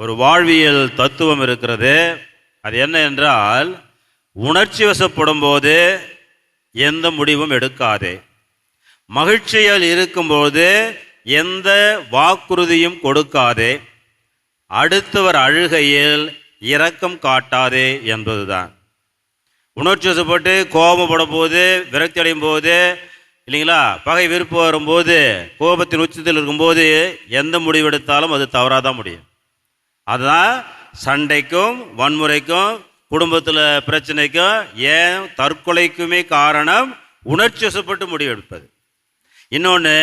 ஒரு வாழ்வியல் தத்துவம் இருக்கிறது. அது என்ன என்றால் உணர்ச்சி வசப்படும் போது எந்த முடிவும் எடுக்காதே. மகிழ்ச்சியில் இருக்கும்போது எந்த வாக்குறுதியும் கொடுக்காதே. அடுத்தவர் அழுகையில் இரக்கம் காட்டாதே என்பதுதான். உணர்ச்சி வசப்பட்டு கோபப்படும் போது விரக்தி அடையும் போது இல்லைங்களா பகை விருப்பம் வரும்போது கோபத்தின் உச்சத்தில் இருக்கும்போது எந்த முடிவெடுத்தாலும் அது தவறாக தான் முடியும். அதுதான் சண்டைக்கும் வன்முறைக்கும் குடும்பத்தில் பிரச்சனைக்கும் ஏன் தற்கொலைக்குமே காரணம் உணர்ச்சி வசப்பட்டு முடிவெடுப்பது. இன்னொன்று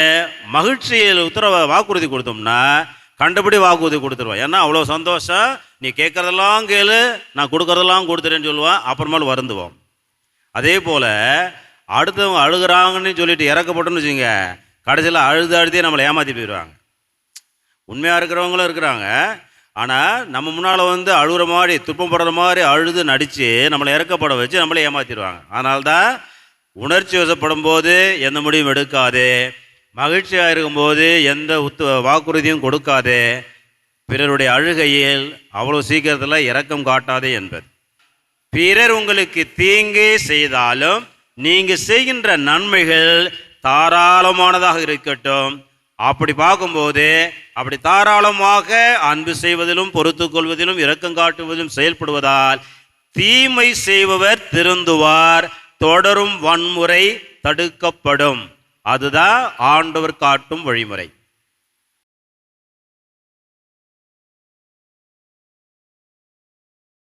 மகிழ்ச்சியில் உத்தரவ வாக்குறுதி கொடுத்தோம்னா கண்டபடி வாக்குறுதி கொடுத்துருவான் ஏன்னா அவ்வளோ சந்தோஷம். நீ கேட்குறதெல்லாம் கேளு நான் கொடுக்குறதெல்லாம் கொடுத்துறேன்னு சொல்லுவான் அப்புறமேல் வருந்துவோம். அதே போல் அடுத்தவங்க அழுகிறாங்கன்னு சொல்லிட்டு இறக்கப்பட்டோன்னு வச்சுங்க கடைசியில் அழுது அழுதே நம்மளை ஏமாற்றி போயிடுவாங்க. உண்மையாக இருக்கிறவங்களும் இருக்கிறாங்க. ஆனால் நம்ம முன்னால் வந்து அழுகுற மாதிரி துப்பம் படுற மாதிரி அழுது நடித்து நம்மளை இறக்கப்பட வச்சு நம்மளை ஏமாற்றிடுவாங்க அதனால்தான் உணர்ச்சி வசப்படும் போது எந்த முடிவும் எடுக்காதே. மகிழ்ச்சியாக இருக்கும்போது எந்த உத்து வாக்குறுதியும் கொடுக்காதே. பிறருடைய அழுகையில் அவ்வளோ சீக்கிரத்தில் இரக்கம் காட்டாதே என்பது. பிறர் உங்களுக்கு தீங்கு செய்தாலும் நீங்கள் செய்கின்ற நன்மைகள் தாராளமானதாக இருக்கட்டும். அப்படி பார்க்கும்போது அப்படி தாராளமாக அன்பு செய்வதிலும் பொறுத்து கொள்வதிலும் இரக்கம் காட்டுவதிலும் செயல்படுவதால் தீமை செய்பவர் திருந்துவார் தொடரும் வன்முறை தடுக்கப்படும். அதுதான் ஆண்டவர் காட்டும் வழிமுறை.